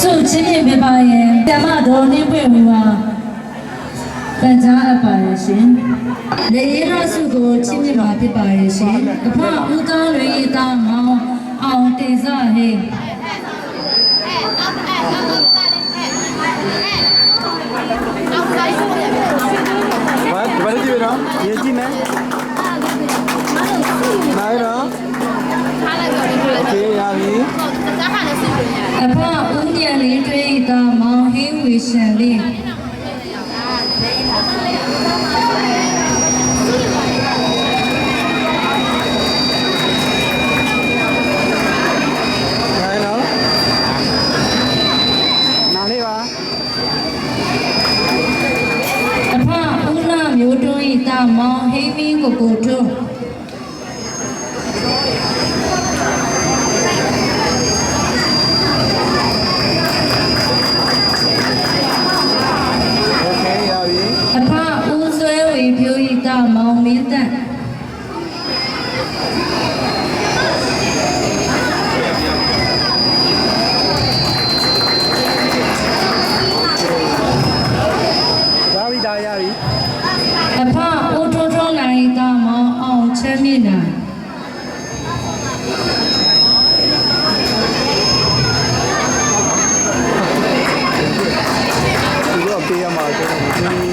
ဆုချင်းမြင့်ပြပါရင်ဓမ္မတော်နှင်းပွင့်ဝီပါပန်ကြားအပ်ပါရဲ့ရှင်။လေရဆုကိုချင်းမြင့်ပါဖြစ်ပါရဲ့ရှင်။အဖဦးသားတွေဤသားမောင်အောင်တင်စဟေးဘာဘာလို့ကြည့်ရအောင်ရေးကြည့်မယ်နိုင် င်း မ်းမြေ့နိုင်ဒီတော့ပေးရမှာကျွန်တော်ဒီ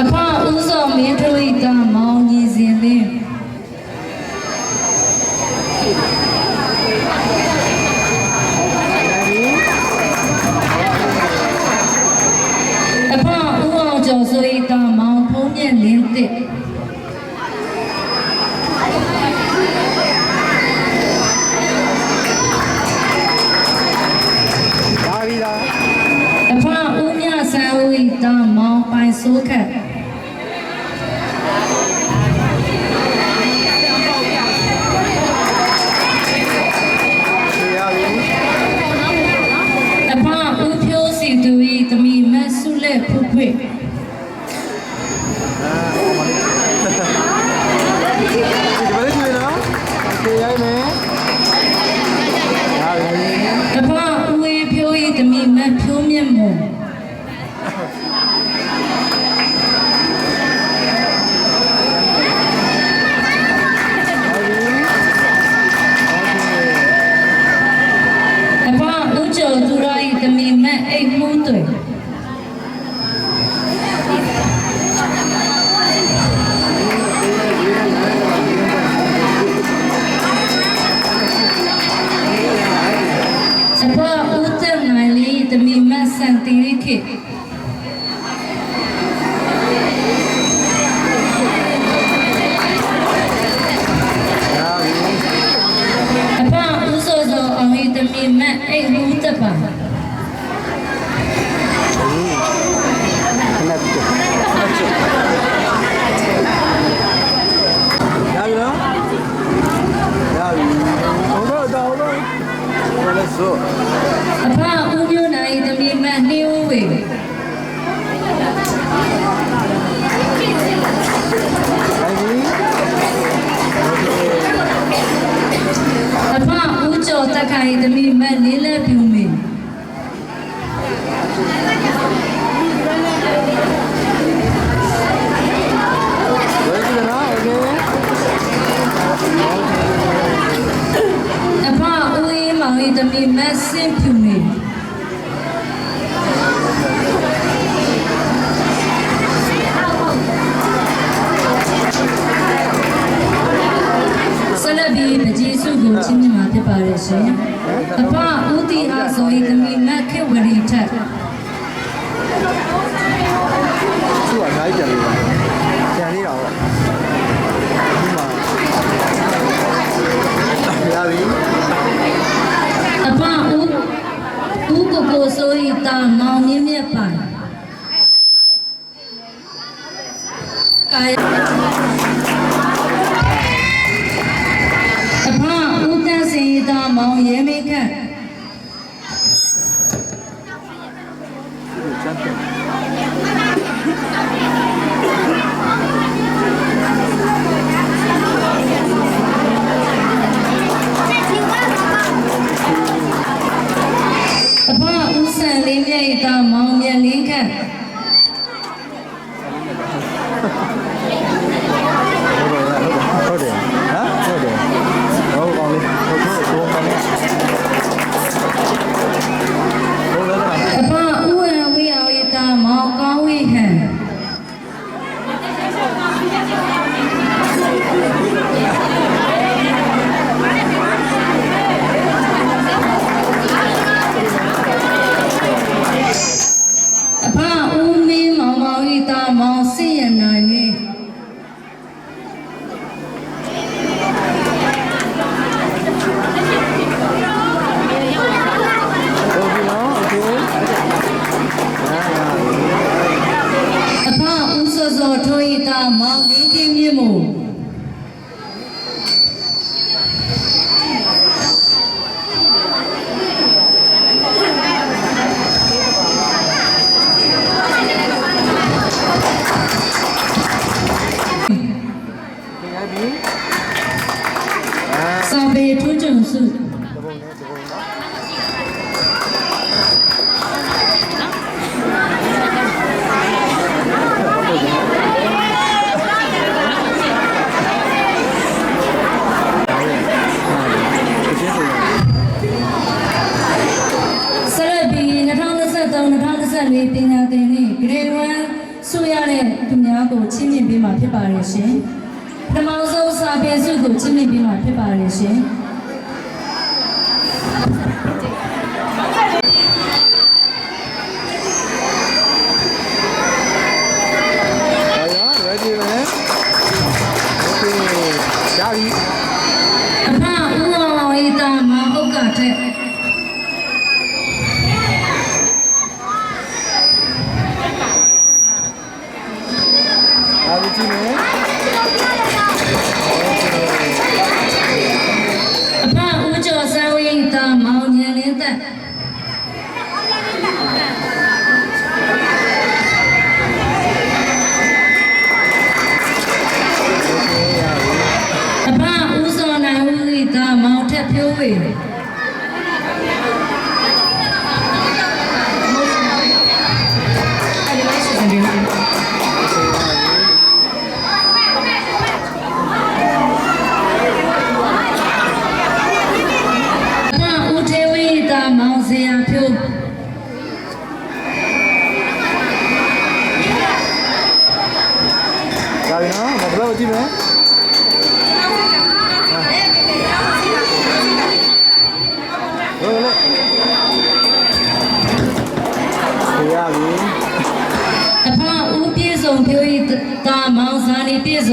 အဖဦးစောမင်းတို့ဤသားမောင်ညီစဉ်လင်းနိုင်ပြီအဖဦးအောင်ကျော်ဆိုဤသားမောင်ဖုံးမြက်လင်းတစ် အာဟောလေးဒီဘယ်လိုလဲနော်ခေရိုင်းမယ်ဟာရိုင်းတဖာဦးေဖြိုး၏တမိမတ်ဖြိုးမြတ်မော်တဖာဦးကျော်သူရာ၏တမိမတ်အိတ်မှုတွေ 2. Apa uso zo ang itami ma ay buta pa. Ya, ya. Ya, ya. Olur, da olur. Böyle su. ခိုင်သမီးမတ်လေးလက်ပြုံမေအဖအဦးမောင်ရဲ့သမီးမတ်စင်ဖြူ မင်းဆလဘီပကြီးစုကိုချင်းမြမှာဖြစ်ပါရဲ့ရှင်အဖဦးတီအားဆိုဤသမီးမတ်ခေဝရီထက်သူကအများကြီးကြံနေတာကြံနေတာပေါ့ဒီမှာရပြီအဖဦးဦးကိုကိုဆိုဤတာမောင်မြင့်မြတ်ပိုင်ကာယ 2014ပညာသင်နှစ် Grade 1ဆိုရတဲ့သူများကိုချီးမြှင့်ပေးမှာဖြစ်ပါတယ်ရှင်။ပထမဆုံးစာပေစုကိုချီးမြှင့်ပေးမှာဖြစ်ပါတယ်ရှင်။ဒါကြီးအဖအဦးအောင်ဤတာမဟုတ်ကတဲ့ I believe.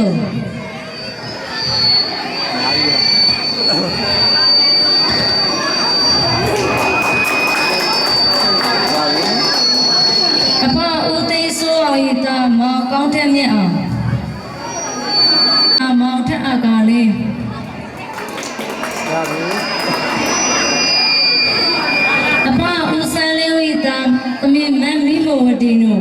အဖဦးသိန်းစိုးအောင်ဤတာမကောင်းတဲ့မြင့်အောင်အမောင်ထက်အကားလေးဒါဘူးအဖဦးစံလေးဤတာသမီးမမီးမဝတီနု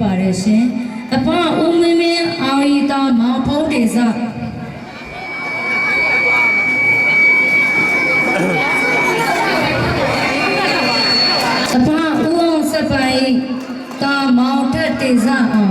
ပါတယ်ရှင်အဖဦးမင်းမင်းအာရီတာမောင်ဖုံးတေစအဖဦးအောင်စပိုင်တာမောင်ထက်တေစအောင်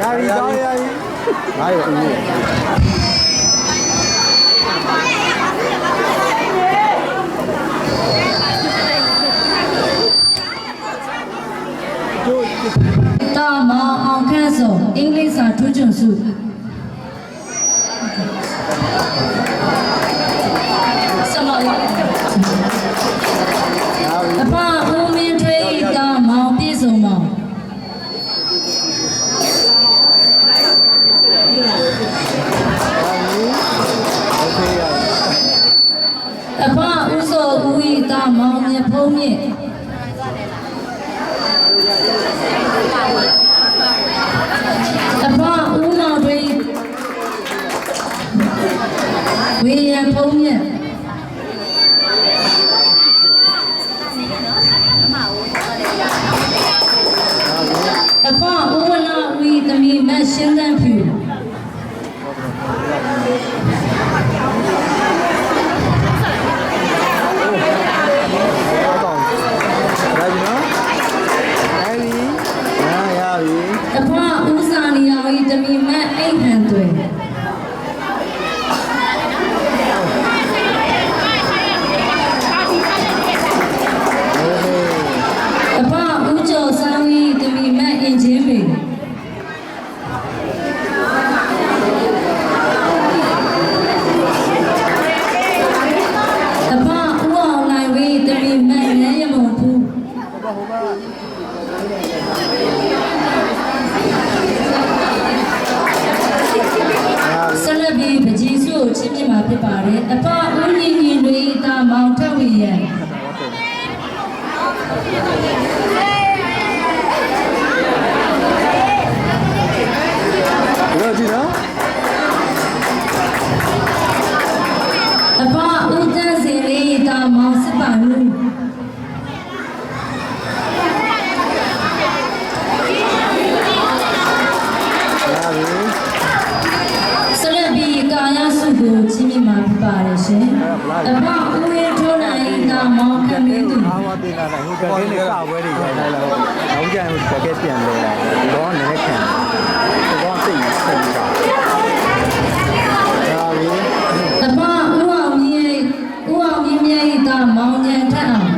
ရပြီတော့ရပြီငါရဦးရတာမောင်အောင်ခန့်စုံအင်္ဂလိပ်စာထွန်းချွန်စုစ ဝေယံဖုံးမြင့်အဖဦးဝနာဝီသမီးမတ်ရှင်းတန်းဖြူတော့တော့ရပြီနော်ရပြီဟာရပြီအဖဦးစာနီယာဝီသမီးမတ်အိတ်ဟန်တွေ အဖဦးရထိုးနိုင်တာမောင်ခံမင်းသူအားမတင်လာတယ်ဟိုကဲလေးကပွဲတွေရိုက်လိုက်တော့နောက်ကြရင်ဟိုကဲပြန်လဲလာတော့နည်းနည်းခံတော့စိတ်စိတ်တာရပြီအဖဦးအောင်မြင့်ဦးအောင်မြင့်မြတ်တာမောင်ညံထက်အောင်